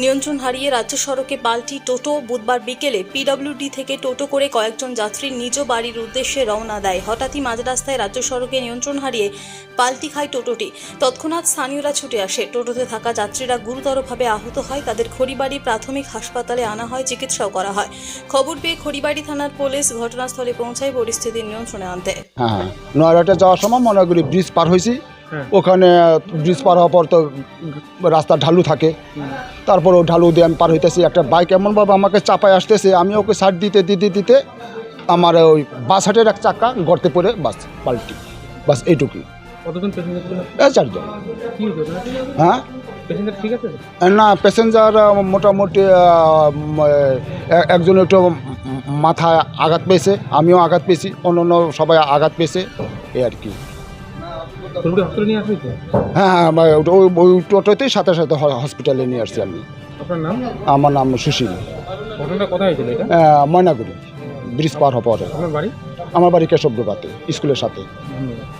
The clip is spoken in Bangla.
নিয়ন্ত্রণ হারিয়ে রাজ্য সড়কে পাল্টি টোটো বুধবার বিকেলে পিডব্লিউডি থেকে টোটো করে কয়েকজন যাত্রী নিজ বাড়ির উদ্দেশ্যে রওনা দেয়। হঠাৎই মাঝ রাস্তায় রাজ্য সড়কে নিয়ন্ত্রণ হারিয়ে পাল্টি খায় টোটোটি। তৎক্ষণাৎ স্থানীয়রা ছুটে আসে। টোটোতে থাকা যাত্রীরা গুরুতরভাবে আহত হয়। তাদের খড়িবাড়ি প্রাথমিক হাসপাতালে আনা হয়, চিকিৎসাও করা হয়। খবর পেয়ে খড়িবাড়ি থানার পুলিশ ঘটনাস্থলে পৌঁছায় পরিস্থিতি নিয়ন্ত্রণে আনতে। হ্যাঁ নয়রাটে যাওয়ার সময় মনে করি ব্রিজ পার হয়েছি। ওখানে ব্রিজ পার হওয়ার পর তো রাস্তা ঢালু থাকে। তারপর ও ঢালু দিয়ে আমি পার হইতেছি। একটা বাইক এমনভাবে আমাকে চাপায় আসতেছে আমি ওকে সাইড দিতে দিতে দিতে আমার ওই বাস হাটের এক চাক্কা গর্তে পড়ে বাস পাল্টি। বাস এইটুকুই চারজন? হ্যাঁ? না প্যাসেঞ্জার মোটামুটি একজন একটু মাথায় আঘাত পেয়েছে আমিও আঘাত পেয়েছি অন্য অন্য সবাই আঘাত পেয়েছে এই আর কি। পুরোপুরি হসপিটালে নিয়ে আসবে হ্যাঁ হ্যাঁ আমার ওটা- ওই ওই টোটোতেই সাথে সাথে হ- হসপিটালে নিয়ে আসছি আমি। আপনার নাম? আমার নাম সুশীল। ঘটনাটা কথা হয়েছিল এটা? আহ, ময়নাগুড়ি ব্রিজ পার হওয়ার পরে আপনার বাড়ি? আমার বাড়ি স্কুলের সাথে। ধন্যবাদ।